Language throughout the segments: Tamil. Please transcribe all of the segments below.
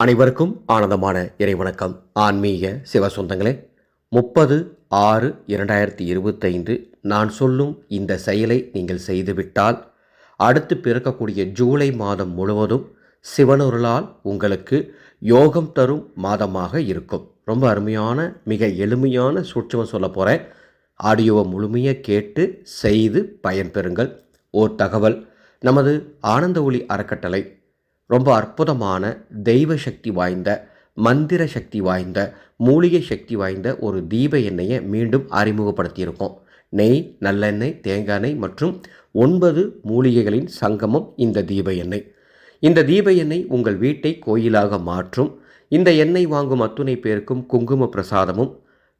அனைவருக்கும் ஆனந்தமான இறைவணக்கம் ஆன்மீக சிவ சொந்தங்களே முப்பது ஆறு இரண்டாயிரத்தி இருபத்தைந்து நான் சொல்லும் இந்த செயலை நீங்கள் செய்துவிட்டால் அடுத்து பிறக்கக்கூடிய ஜூலை மாதம் முழுவதும் சிவனொருளால் உங்களுக்கு யோகம் தரும் மாதமாக இருக்கும். ரொம்ப அருமையான மிக எளிமையான சூட்சமாக சொல்ல போகிறேன் ஆடியோவை முழுமையாக கேட்டு செய்து பயன்பெறுங்கள். ஓர் தகவல் நமது ஆனந்த ஒளி அறக்கட்டளை ரொம்ப அற்புதமான தெய்வ சக்தி வாய்ந்த மந்திர சக்தி வாய்ந்த மூலிகை சக்தி வாய்ந்த ஒரு தீப எண்ணெயை மீண்டும் அறிமுகப்படுத்தியிருக்கோம். நெய் நல்லெண்ணெய் தேங்காய் எண்ணெய் மற்றும் ஒன்பது மூலிகைகளின் சங்கமம் இந்த தீப எண்ணெய். இந்த தீப எண்ணெய் உங்கள் வீட்டை கோயிலாக மாற்றும். இந்த எண்ணெய் வாங்கும் அத்துணை பேருக்கும் குங்கும பிரசாதமும்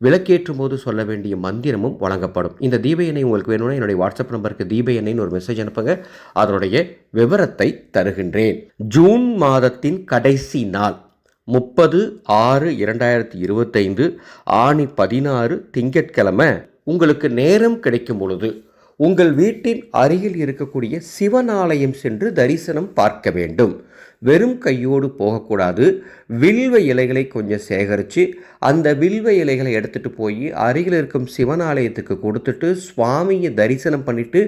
விளக்கேற்றும் போது சொல்ல வேண்டிய மந்திரமும் வழங்கப்படும். இந்த தீப எண்ணெய் உங்களுக்கு வேணும்னா என்னுடைய வாட்ஸ்அப் நம்பருக்கு தீப எண்ணெய்னு ஒரு மெசேஜ் அனுப்புங்க. அதனுடைய விவரத்தை தருகின்றேன். ஜூன் மாதத்தின் கடைசி நாள் முப்பது ஆறு இரண்டாயிரத்தி இருபத்தைந்து ஆணி பதினாறு திங்கட்கிழமை. உங்களுக்கு நேரம் கிடைக்கும் பொழுது உங்கள் வீட்டின் அருகில் இருக்கக்கூடிய சிவன் ஆலயம் சென்று தரிசனம் பார்க்க வேண்டும். வெறும் கையோடு போகக்கூடாது. வில்வ இலைகளை கொஞ்சம் சேகரித்து அந்த வில்வ இலைகளை எடுத்துகிட்டு போய் அருகில் இருக்கும் சிவன் ஆலயத்துக்கு கொடுத்துட்டு சுவாமியை தரிசனம் பண்ணிவிட்டு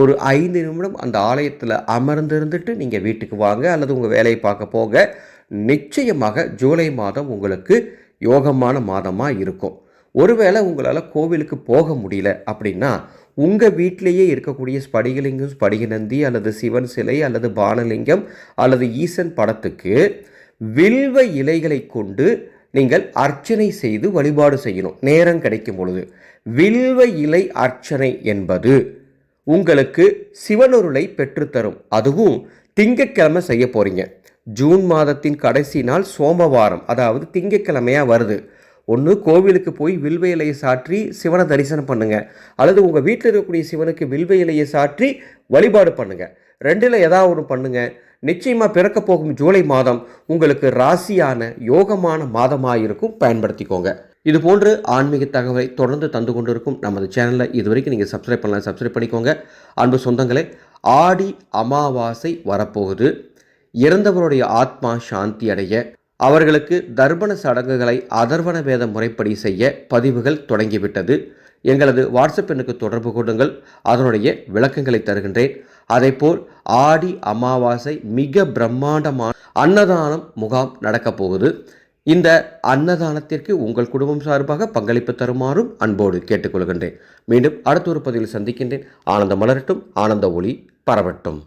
ஒரு ஐந்து நிமிடம் அந்த ஆலயத்தில் அமர்ந்திருந்துட்டு நீங்கள் வீட்டுக்கு வாங்க அல்லது உங்கள் வேலையை பார்க்க போக நிச்சயமாக ஜூலை மாதம் உங்களுக்கு யோகமான மாதமாக இருக்கும். ஒருவேளை உங்களால் கோவிலுக்கு போக முடியல அப்படின்னா உங்கள் வீட்டிலேயே இருக்கக்கூடிய ஸ்படிகலிங்கம் ஸ்படிகநந்தி அல்லது சிவன் சிலை அல்லது பானலிங்கம் அல்லது ஈசன் படத்துக்கு வில்வ இலைகளை கொண்டு நீங்கள் அர்ச்சனை செய்து வழிபாடு செய்யணும். நேரம் கிடைக்கும் பொழுது. வில்வ இலை அர்ச்சனை என்பது உங்களுக்கு சிவனொருளை பெற்றுத்தரும். அதுவும் திங்கட்கிழமை செய்ய போகிறீங்க ஜூன் மாதத்தின் கடைசி நாள் சோமவாரம். அதாவது திங்கட்கிழமையாக வருது. ஒன்று கோவிலுக்கு போய் வில்வ இலையை சாற்றி சிவனை தரிசனம் பண்ணுங்கள் அல்லது உங்கள் வீட்டில் இருக்கக்கூடிய சிவனுக்கு வில்வ இலையை சாற்றி வழிபாடு பண்ணுங்கள் ரெண்டில் ஏதாவது ஒன்று பண்ணுங்கள் நிச்சயமாக பிறக்க போகும் ஜூலை மாதம் உங்களுக்கு ராசியான யோகமான மாதமாக இருக்கும். பயன்படுத்திக்கோங்க. இது போன்று ஆன்மீக தகவலை தொடர்ந்து தந்து கொண்டிருக்கும் நமது சேனலில் இது வரைக்கும் நீங்கள் சப்ஸ்கிரைப் பண்ணலாம் சப்ஸ்கிரைப் பண்ணிக்கோங்க. அன்பு சொந்தங்களே ஆடி அமாவாசை வரப்போகுது. இறந்தவருடைய ஆத்மா சாந்தி அடைய அவர்களுக்கு தர்ப்பண சடங்குகளை அதர்வன வேத முறைப்படி செய்ய பதிவுகள் தொடங்கிவிட்டது. எங்களது வாட்ஸ்அப் எண்ணுக்கு தொடர்பு கொள்ளுங்கள். அதனுடைய விளக்கங்களை தருகின்றேன். அதேபோல் ஆடி அமாவாசை மிக பிரம்மாண்டமான அன்னதானம் முகாம் நடக்கப் போகுது. இந்த அன்னதானத்திற்கு உங்கள் குடும்பம் சார்பாக பங்களிப்பு தருமாறும் அன்போடு கேட்டுக்கொள்கின்றேன். மீண்டும் அடுத்த ஒரு பதிவில் சந்திக்கின்றேன். ஆனந்த மலரட்டும் ஆனந்த ஒளி பரவட்டும்.